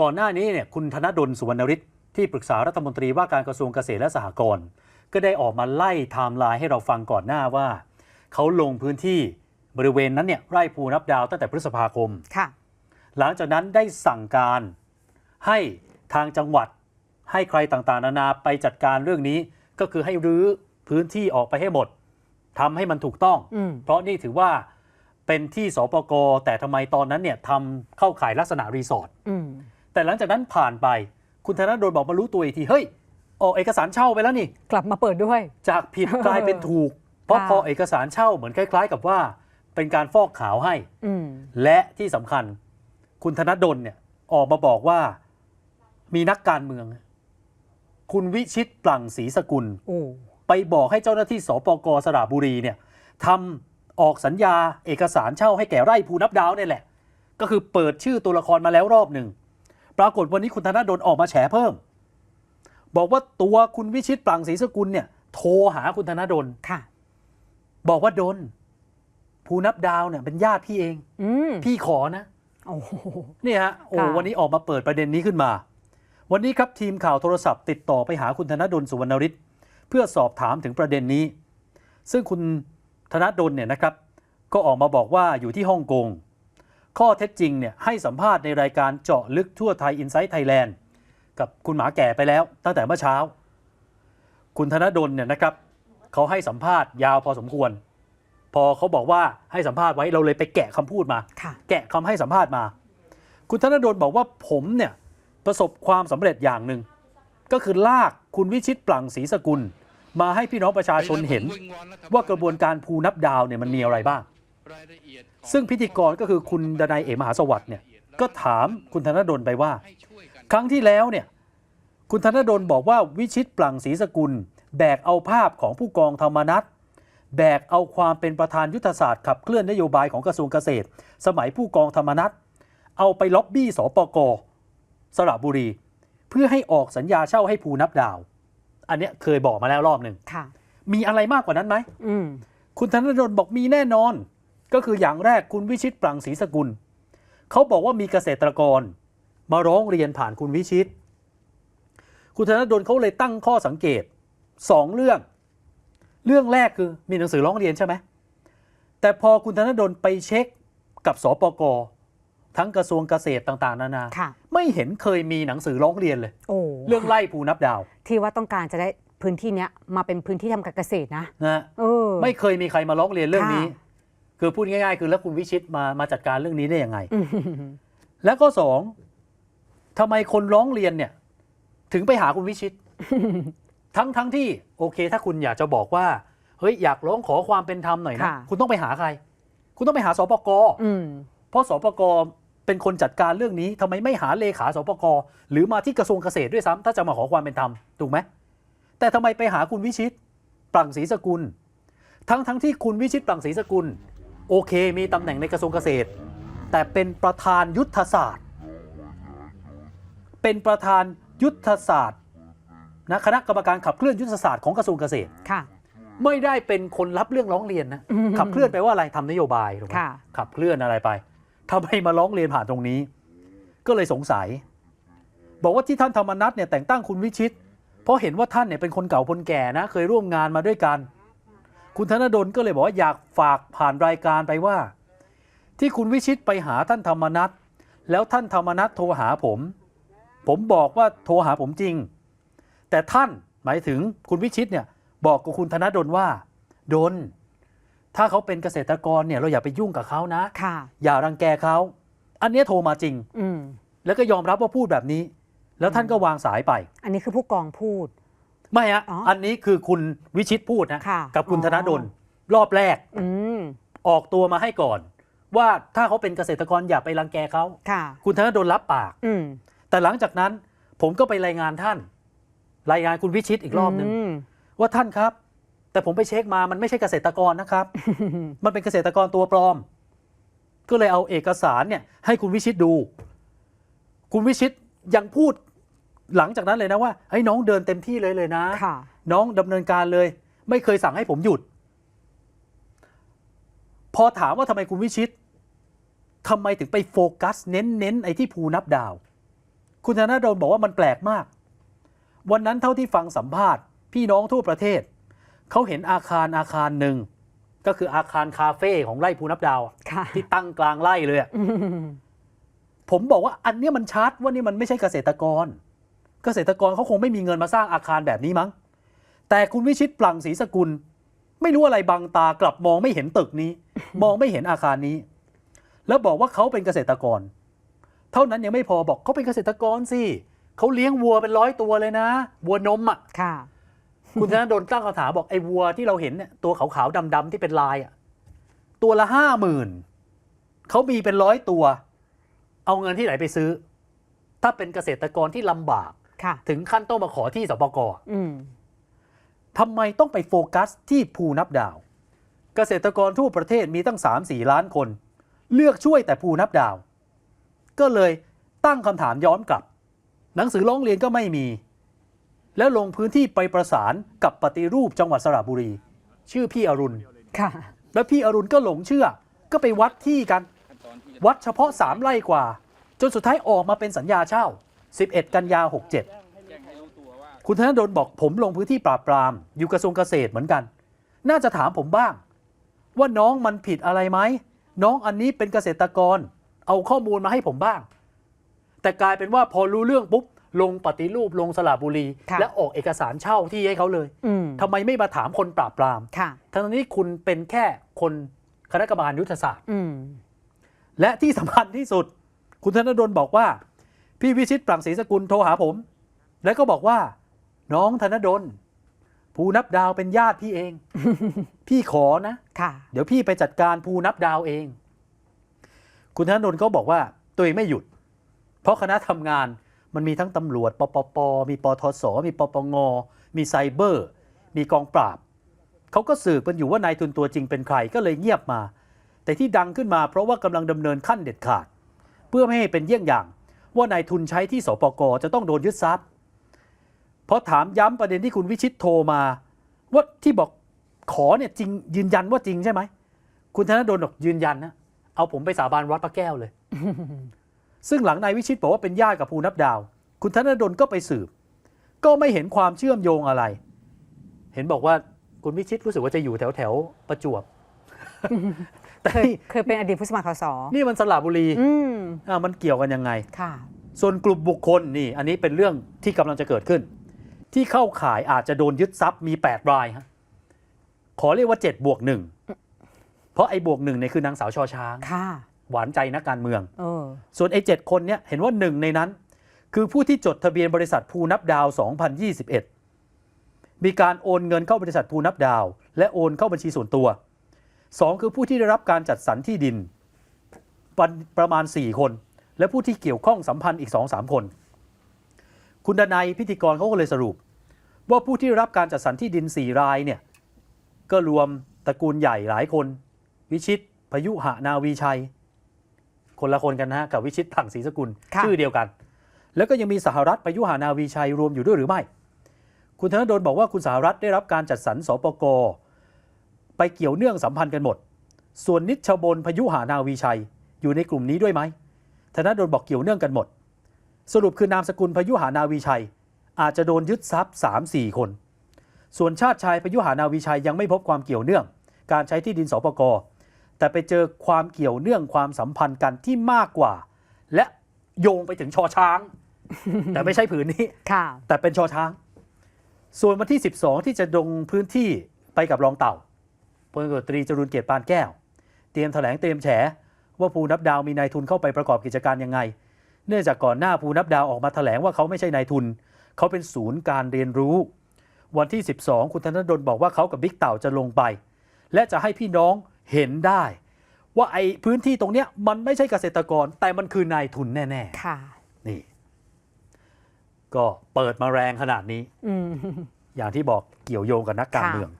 ก่อนหน้านี้เนี่ยคุณธนดลสุวรรณฤทธิ์ที่ปรึกษารัฐมนตรีว่าการกระทรวงเกษตรและสหกรณ์ก็ได้ออกมาไล่ไทม์ไลน์ให้เราฟังก่อนหน้าว่า เขาลงพื้นที่บริเวณนั้นเนี่ยไร่ภูนับดาวตั้งแต่พฤษภาคมค่ะ หลังจากนั้นได้สั่งการให้ทางจังหวัดให้ใครต่างๆ นานาไปจัดการเรื่องนี้ก็คือให้รื้อพื้นที่ออกไปให้หมดทำให้มันถูกต้องอืมเพราะนี่ถือว่าเป็นที่สปกแต่ทำไมตอนนั้นเนี่ยทำเข้าข่ายลักษณะรีสอร์ทอืม แต่หลังจากนั้นผ่านไป คุณธนดลบอกมารู้ตัวอีกที เฮ้ย ออกเอกสารเช่าไปแล้วนี่ กลับมาเปิดด้วย จากผิดกลายเป็นถูก เพราะค่ะพอเอกสารเช่าเหมือนคล้าย ๆ กับว่า เป็นการฟอกขาวให้อืมและที่สำคัญ คุณธนดลเนี่ยออกมาบอกว่า มีนักการเมือง คุณวิชิตปลั่งศรีสกุลโอ้ไปบอกให้เจ้าหน้าที่สปกสระบุรีเนี่ยทำออกสัญญาเอกสารเช่าให้แก่ไร่ภูนับดาวเนี่ยแหละ ก็คือเปิดชื่อตัวละครมาแล้วรอบหนึ่ง ปรากฏวันนี้คุณธนดลออกมาแฉเพิ่ม บอกว่าตัวคุณวิชิตปลั่งศรีสกุลเนี่ย โทรหาคุณธนดลค่ะ บอกว่าดลภูนับดาวเนี่ยเป็นญาติพี่เองอืมพี่ขอนะโอ้โหเนี่ยฮะโอ้ค่ะวันนี้ออกมาเปิดประเด็นนี้ขึ้นมา วันนี้ครับทีมข่าวโทรศัพท์ ติดต่อไปหาคุณธนดลสุวรรณฤทธิ์เพื่อสอบถามถึงประเด็นนี้ ซึ่งคุณธนดลเนี่ยนะครับ ก็ออกมาบอกว่าอยู่ที่ฮ่องกง ข้อเท็จจริงเนี่ยให้สัมภาษณ์ในรายการเจาะลึกทั่วไทยอินไซต์ไทยแลนด์กับคุณหมาแก่ไปแล้วตั้งแต่เมื่อเช้า คุณธนดลเนี่ยนะครับเขาให้สัมภาษณ์ยาวพอสมควร พอเขาบอกว่าให้สัมภาษณ์ไว้เราเลยไปแกะคำพูดมาค่ะแกะคำให้สัมภาษณ์มา คุณธนดลบอกว่าผมเนี่ยประสบความสำเร็จอย่างหนึ่งก็คือลากคุณวิชิตปลั่งศรีสกุล มาให้พี่น้องประชาชนเห็นว่ากระบวนการภูนับดาวเนี่ยมันมีอะไรบ้าง ซึ่งพิธีกรก็คือคุณดนายเอมหาสวัสดิ์เนี่ยก็ถามคุณธนดลไปว่า ครั้งที่แล้วเนี่ยคุณธนดลบอกว่าวิชิตปลั่งศรีสกุล แบกเอาภาพของผู้กองธรรมนัฐแบกเอาความเป็นประธานยุทธศาสตร์ขับเคลื่อนนโยบายของกระทรวงเกษตร สมัยผู้กองธรรมนัฐเอาไปล็อบบี้สปกสระบุรี เพื่อให้ออกสัญญาเช่าให้ภูนับดาว อันเนี้ยเคยบอกมาแล้วรอบหนึ่งค่ะมีอะไรมากกว่านั้นไหมอืมคุณธนดลบอกมีแน่นอน ก็คืออย่างแรกคุณวิชิตปรังศรีสกุล เขาบอกว่ามีเกษตรกร มาร้องเรียนผ่านคุณวิชิต คุณธนดลเขาเลยตั้งข้อสังเกตสองเรื่อง เรื่องแรกคือมีหนังสือร้องเรียนใช่ไหมแต่พอคุณธนดลไปเช็คกับสปกทั้งกระทรวงเกษตรต่าง ๆ นานาค่ะไม่เห็นเคยมีหนังสือร้องเรียนเลยโอ้เรื่องไล่ภูนับดาว ที่ว่าต้องการจะได้พื้นที่เนี้ยมาเป็นพื้นที่ทำการเกษตรนะนะฮะเออไม่เคยมีใครมาร้องเรียนเรื่องนี้ ค่ะคือพูดง่ายๆ คือแล้วคุณวิชิตมามาจัดการเรื่องนี้ได้ยังไงอืมแล้วก็สองทำไมคนร้องเรียนเนี่ย ถึงไปหาคุณวิชิต ทั้งทั้งที่โอเค ถ้าคุณอยากจะบอกว่า เฮ้ยอยากร้องขอความเป็นธรรมหน่อยนะ ค่ะ คุณต้องไปหาใคร คุณต้องไปหาสปกอืม เพราะสปกเป็นคนจัดการเรื่องนี้ทำไมไม่หาเลขาสปกหรือมาที่กระทรวงเกษตรด้วยซ้ำถ้าจะมาขอความเป็นธรรมถูกไหมแต่ทำไมไปหาคุณวิชิตปรังศรีสกุล ทั้งทั้งที่คุณวิชิตปรังศรีสกุล โอเค มีตำแหน่งในกระทรวงเกษตร แต่เป็นประธานยุทธศาสตร์ เป็นประธานยุทธศาสตร์นะคณะกรรมการขับเคลื่อนยุทธศาสตร์ของกระทรวงเกษตรค่ะ ไม่ได้เป็นคนรับเรื่องร้องเรียนนะอืมขับเคลื่อนไปว่าอะไรทำนโยบายถูกไหมค่ะขับเคลื่อนอะไรไปทำไมมาร้องเรียนผ่านตรงนี้ ก็เลยสงสัย บอกว่าที่ท่านธรรมนัฐเนี่ยแต่งตั้งคุณวิชิต เพราะเห็นว่าท่านเนี่ยเป็นคนเก่าคนแก่นะ เคยร่วมงานมาด้วยกัน คุณธนดลก็เลยบอกว่าอยากฝากผ่านรายการไปว่า ที่คุณวิชิตไปหาท่านธรรมนัฐแล้วท่านธรรมนัฐโทรหาผม ผมบอกว่าโทรหาผมจริง แต่ท่านหมายถึงคุณวิชิตเนี่ยบอกกับคุณธนดลว่า ดน ถ้าเขาเป็นเกษตรกรเนี่ยเราอย่าไปยุ่งกับเขานะค่ะอย่ารังแกเขา อันเนี้ยโทรมาจริงอืมแล้วก็ยอมรับว่าพูดแบบนี้ แล้วท่านก็วางสายไป อันนี้คือผู้กองพูด ไม่ฮะอ๋ออัอันนี้คือคุณวิชิตพูดนะค่ะกับคุณอ๋อธนดลรอบแรกอืมออกตัวมาให้ก่อน ว่าถ้าเขาเป็นเกษตรกรอย่าไปรังแกเขาค่ะ คุณธนดลรับปาก อืมแต่หลังจากนั้นผมก็ไปรายงานท่าน รายงานคุณวิชิตอีกรอบหนึ่งมว่าท่านครับ แต่ผมไปเช็คมามันไม่ใช่เกษตรกรนะครับ มันเป็นเกษตรกรตัวปลอม ก็เลยเอาเอกสารเนี่ยให้คุณวิชิตดู คุณวิชิตยังพูด หลังจากนั้นเลยนะว่าให้ยน้องเดินเต็มที่เลยเลยนะค่ะน้องดำเนินการเลย ไม่เคยสั่งให้ผมหยุด พอถามว่าทำไมคุณวิชิตทำไมถึงไปโฟกัส เน้นเน้นๆไอ้ที่ภูนับดาว คุณธนาโดนบอกว่ามันแปลกมาก วันนั้นเท่าที่ฟังสัมภาษณ์ พี่น้องทั่วประเทศเขาเห็นอาคารอาคารหนึ่งก็คืออาคารคาเฟ่ของไร่ภูนับดาวอะค่ะที่ตั้งกลางไร่เลยอะอืมผมบอกว่าอันเนี้ยมันชัดว่านี่มันไม่ใช่เกษตรกร เกษตรกรเขาคงไม่มีเงินมาสร้างอาคารแบบนี้มั้ง แต่คุณวิชิตปลังศรีสกุล ไม่รู้อะไรบังตากลับมองไม่เห็นตึกนี้ มองไม่เห็นอาคารนี้ แล้วบอกว่าเขาเป็นเกษตรกร เท่านั้นยังไม่พอบอกเขาเป็นเกษตรกรสิเขาเลี้ยงวัวเป็นร้อยตัวเลยนะ วัวนมอะค่ะ คุณธนาโดนตั้งคำถามบอกไอ้วัวที่เราเห็นเนี่ยตัวขาวๆดำๆที่เป็นลายอะตัวละห้าหมื่นเขามีเป็นร้อยตัว เอาเงินที่ไหนไปซื้อ ถ้าเป็นเกษตรกรที่ลำบากค่ะ ถึงขั้นต้องมาขอที่สปกอืมทำไมต้องไปโฟกัสที่ภูนับดาว เกษตรกรทั่วประเทศมีตั้ง 3-4 ล้านคน เลือกช่วยแต่ภูนับดาว ก็เลยตั้งคำถามย้อนกลับ หนังสือร้องเรียนก็ไม่มี แล้วลงพื้นที่ไปประสานกับปฏิรูปจังหวัดสระบุรี ชื่อพี่อรุณค่ะ แล้วพี่อรุณก็หลงเชื่อ ก็ไปวัดที่กัน วัดเฉพาะ3ไร่กว่า จนสุดท้ายออกมาเป็นสัญญาเช่า 11 กันยา 67 คุณธนดลบอกผมลงพื้นที่ปราบปราม อยู่กระทรวงเกษตรเหมือนกัน น่าจะถามผมบ้าง ว่าน้องมันผิดอะไรไหม น้องอันนี้เป็นเกษตรกร เอาข้อมูลมาให้ผมบ้าง แต่กลายเป็นว่าพอรู้เรื่องปุ๊บลงปฏิรูปลงสระบุรีค่ะและออกเอกสารเช่าที่ให้เขาเลยอืมทำไมไม่มาถามคนปราบปรามค่ะทั้งนี้คุณเป็นแค่คนคณะกรรมการยุทธศาสตร์อืมและที่สำคัญที่สุด คุณธนดลบอกว่า พี่วิชิตปรังศรีสกุลโทรหาผม แล้วก็บอกว่า น้องธนดลภูนับดาวเป็นญาติพี่เอง พี่ขอนะค่ะ เดี๋ยวพี่ไปจัดการภูนับดาวเอง คุณธนดลก็บอกว่าตัวเองไม่หยุด เพราะคณะทำงานมันมีทั้งตำรวจ ปปป มีปทศ มีปปง มีไซเบอร์ มีกองปราบ เขาก็สืบกันอยู่ว่านายทุนตัวจริงเป็นใครก็เลยเงียบมา แต่ที่ดังขึ้นมาเพราะว่ากำลังดำเนินขั้นเด็ดขาด เพื่อไม่ให้เป็นเยี่ยงอย่าง ว่านายทุนใช้ที่สปกจะต้องโดนยึดทรัพย์เพราะถามย้ำประเด็นที่คุณวิชิตโทรมาว่าที่บอกขอเนี่ยจริงยืนยันว่าจริงใช่ไหมคุณธนดลบอกยืนยันนะเอาผมไปสาบานวัดพระแก้วเลย ซึ่งหลังนายวิชิตบอกว่าเป็นญาติกับภูนับดาว คุณธนดลก็ไปสืบ ก็ไม่เห็นความเชื่อมโยงอะไร เห็นบอกว่าคุณวิชิตรู้สึกว่าจะอยู่แถวแถวประจวบ แต่เคยนี่เคยเป็นอดีตผู้สมัครสสนี่มันสระบุรีอืมอ่ามันเกี่ยวกันยังไงค่ะ ส่วนกลุ่มบุคคลนี่ อันนี้เป็นเรื่องที่กำลังจะเกิดขึ้น ที่เข้าข่ายอาจจะโดนยึดทรัพย์มี 8 รายฮะขอเรียกว่า7บวกหนึ่งเพราะไอ้บวกหนึ่งเนี่ยคือนางสาวชอช้างค่ะ หวานใจนักการเมืองเออส่วนไอ้เจ็ดคนเนี่ยเห็นว่าหนึ่งในนั้น คือผู้ที่จดทะเบียนบริษัทภูนับดาว 2021 มีการโอนเงินเข้าบริษัทภูนับดาว และโอนเข้าบัญชีส่วนตัว สองคือผู้ที่ได้รับการจัดสรรที่ดินประประมาณ 4 คน และผู้ที่เกี่ยวข้องสัมพันธ์อีก 2-3 คน คุณดนัยพิธีกรเขาก็เลยสรุป ว่าผู้ที่ได้รับการจัดสรรที่ดิน 4 รายเนี่ยก็รวมตระกูลใหญ่หลายคน วิชิตพยุหนาวีชัย คนละคนกันนะฮะกับวิชิตผังศรีสกุลค่ะชื่อเดียวกัน แล้วก็ยังมีสหรัฐประยุหานาวีชัยรวมอยู่ด้วยหรือไม่ คุณธนดลบอกว่าคุณสหรัฐได้รับการจัดสรรสปก ไปเกี่ยวเนื่องสัมพันธ์กันหมด ส่วนนิชบลพยุหานาวีชัย อยู่ในกลุ่มนี้ด้วยไหมธนดลบอกเกี่ยวเนื่องกันหมด สรุปคือนามสกุลพยุหานาวีชัย อาจจะโดนยึดทรัพย์ 3-4 คน ส่วนชาติชายพยุหานาวีชัยยังไม่พบความเกี่ยวเนื่อง การใช้ที่ดินสปกแต่ไปเจอความเกี่ยวเนื่องความสัมพันธ์กันที่มากกว่า และโยงไปถึงชอช้าง แต่ไม่ใช่ผืนนี้ค่ะแต่เป็นชอช้าง ส่วนวันที่ 12 ที่จะลงพื้นที่ไปกับรองเต่า พลตำรวจตรีจรุนเกียรติปานแก้ว เตรียมแถลงเตรียมแฉ ว่าภูนับดาวมีนายทุนเข้าไปประกอบกิจการยังไง เนื่องจากก่อนหน้าภูนับดาวออกมาแถลงว่าเขาไม่ใช่นายทุน เขาเป็นศูนย์การเรียนรู้ วันที่ 12 คุณธนดลบอกว่าเขากับบิ๊กเต่าจะลงไป และจะให้พี่น้องเห็นได้ ว่าไอ้พื้นที่ตรงเนี้ยมันไม่ใช่เกษตรกร แต่มันคือนายทุนแน่ค่ะๆนี่ ก็เปิดมาแรงขนาดนี้อืมอย่างที่บอกเกี่ยวโยงกับนักการค่ะเมือง